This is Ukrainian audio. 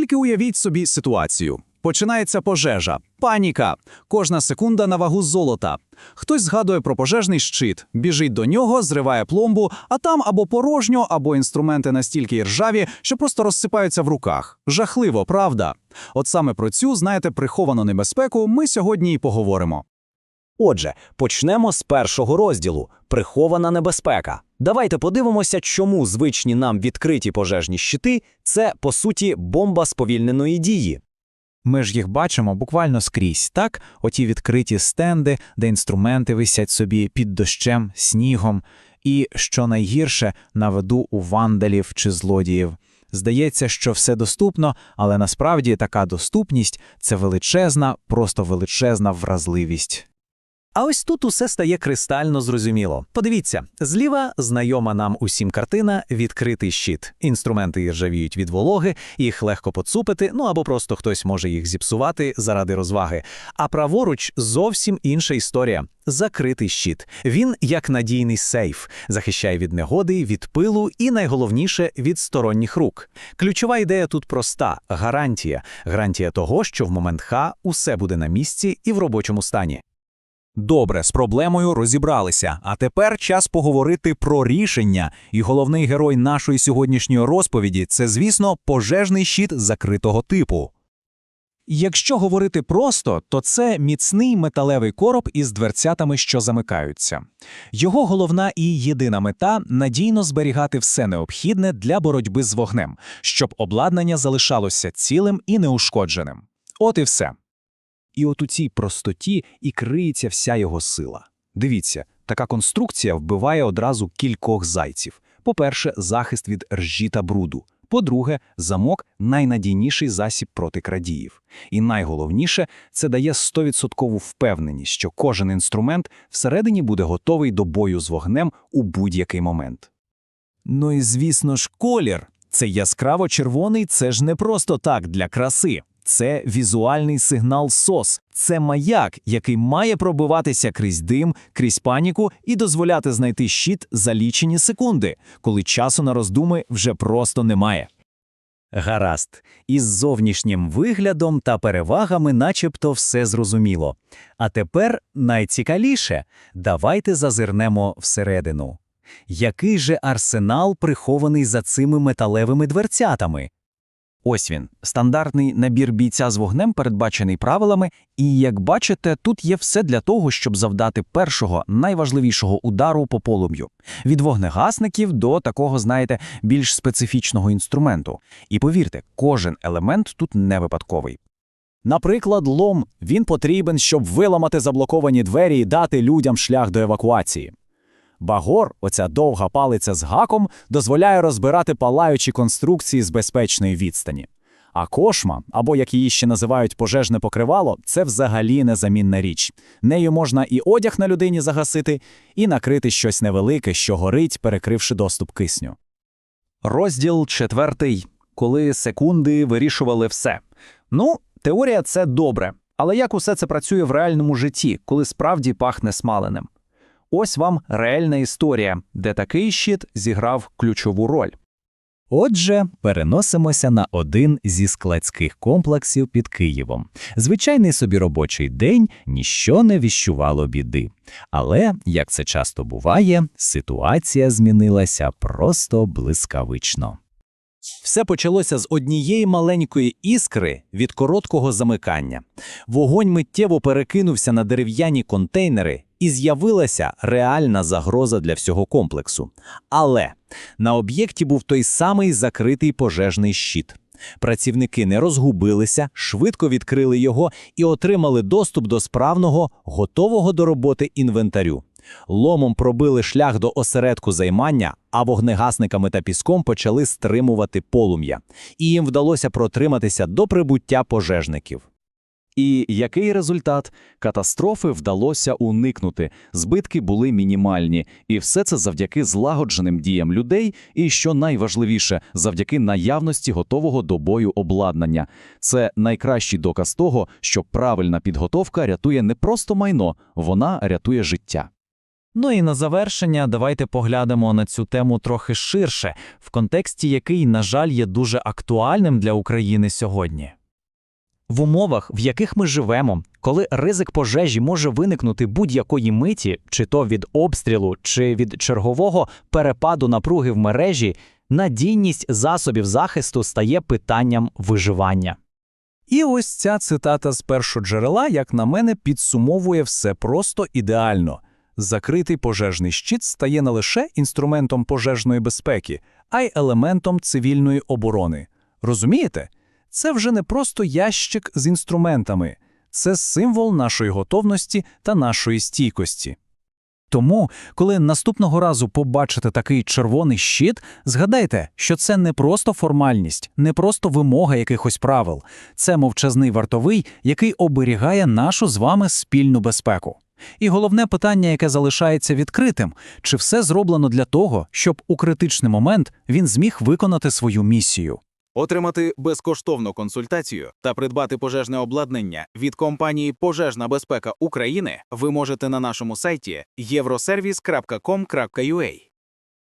Тільки уявіть собі ситуацію. Починається пожежа, паніка, кожна секунда на вагу золота. Хтось згадує про пожежний щит, біжить до нього, зриває пломбу, а там або порожньо, або інструменти настільки іржаві, що просто розсипаються в руках. Жахливо, правда? От саме про цю, знаєте, приховану небезпеку ми сьогодні і поговоримо. Отже, почнемо з першого розділу прихована небезпека. Давайте подивимося, чому звичні нам відкриті пожежні щити це по суті бомба сповільненої дії. Ми ж їх бачимо буквально скрізь, так? Оті відкриті стенди, де інструменти висять собі під дощем, снігом, і, що найгірше, на виду у вандалів чи злодіїв. Здається, що все доступно, але насправді така доступність це величезна, просто величезна вразливість. А ось тут усе стає кристально зрозуміло. Подивіться, зліва знайома нам усім картина відкритий щит. Інструменти іржавіють від вологи, їх легко поцупити, ну або просто хтось може їх зіпсувати заради розваги. А праворуч зовсім інша історія. Закритий щит. Він як надійний сейф, захищає від негоди, від пилу і найголовніше від сторонніх рук. Ключова ідея тут проста: гарантія. Гарантія того, що в момент Х усе буде на місці і в робочому стані. Добре, з проблемою розібралися. А тепер час поговорити про рішення. І головний герой нашої сьогоднішньої розповіді це, звісно, пожежний щит закритого типу. Якщо говорити просто, то це міцний металевий короб із дверцятами, що замикаються. Його головна і єдина мета надійно зберігати все необхідне для боротьби з вогнем, щоб обладнання залишалося цілим і неушкодженим. От і все. І от у цій простоті і криється вся його сила. Дивіться, така конструкція вбиває одразу кількох зайців. По-перше, захист від ржі та бруду. По-друге, замок найнадійніший засіб проти крадіїв. І найголовніше, це дає 100% впевненість, що кожен інструмент всередині буде готовий до бою з вогнем у будь-який момент. Ну і звісно ж, колір. Це яскраво червоний, це ж не просто так для краси. Це візуальний сигнал СОС, це маяк, який має пробиватися крізь дим, крізь паніку і дозволяти знайти щит за лічені секунди, коли часу на роздуми вже просто немає. Гаразд, із зовнішнім виглядом та перевагами начебто все зрозуміло. А тепер найцікавіше – давайте зазирнемо всередину. Який же арсенал прихований за цими металевими дверцятами? Ось він, стандартний набір бійця з вогнем, передбачений правилами, і як бачите, тут є все для того, щоб завдати першого найважливішого удару по полум'ю. Від вогнегасників до такого, знаєте, більш специфічного інструменту. І повірте, кожен елемент тут не випадковий. Наприклад, лом. Він потрібен, щоб виламати заблоковані двері і дати людям шлях до евакуації. Багор, оця довга палиця з гаком, дозволяє розбирати палаючі конструкції з безпечної відстані. А кошма, або як її ще називають пожежне покривало, це взагалі незамінна річ. Нею можна і одяг на людині загасити, і накрити щось невелике, що горить, перекривши доступ кисню. Розділ четвертий, коли секунди вирішували все. Ну, теорія це добре, але як усе це працює в реальному житті, коли справді пахне смаленим? Ось вам реальна історія, де такий щит зіграв ключову роль. Отже, переносимося на один зі складських комплексів під Києвом. Звичайний собі робочий день ніщо не віщувало біди. Але, як це часто буває, ситуація змінилася просто блискавично. Все почалося з однієї маленької іскри від короткого замикання. Вогонь миттєво перекинувся на дерев'яні контейнери, і з'явилася реальна загроза для всього комплексу. Але на об'єкті був той самий закритий пожежний щит. Працівники не розгубилися, швидко відкрили його і отримали доступ до справного, готового до роботи інвентарю. Ломом пробили шлях до осередку займання, а вогнегасниками та піском почали стримувати полум'я, і їм вдалося протриматися до прибуття пожежників. І який результат? Катастрофи вдалося уникнути, збитки були мінімальні, і все це завдяки злагодженим діям людей, і що найважливіше, завдяки наявності готового до бою обладнання. Це найкращий доказ того, що правильна підготовка рятує не просто майно, вона рятує життя. Ну і на завершення давайте поглянемо на цю тему трохи ширше, в контексті який, на жаль, є дуже актуальним для України сьогодні. В умовах, в яких ми живемо, коли ризик пожежі може виникнути будь-якої миті, чи то від обстрілу, чи від чергового перепаду напруги в мережі, надійність засобів захисту стає питанням виживання. І ось ця цитата з першоджерела, як на мене, підсумовує все просто ідеально. Закритий пожежний щит стає не лише інструментом пожежної безпеки, а й елементом цивільної оборони. Розумієте? Це вже не просто ящик з інструментами, це символ нашої готовності та нашої стійкості. Тому, коли наступного разу побачите такий червоний щит, згадайте, що це не просто формальність, не просто вимога якихось правил, це мовчазний вартовий, який оберігає нашу з вами спільну безпеку. І головне питання, яке залишається відкритим, чи все зроблено для того, щоб у критичний момент він зміг виконати свою місію. Отримати безкоштовну консультацію та придбати пожежне обладнання від компанії Пожежна безпека України ви можете на нашому сайті euroservice.com.ua.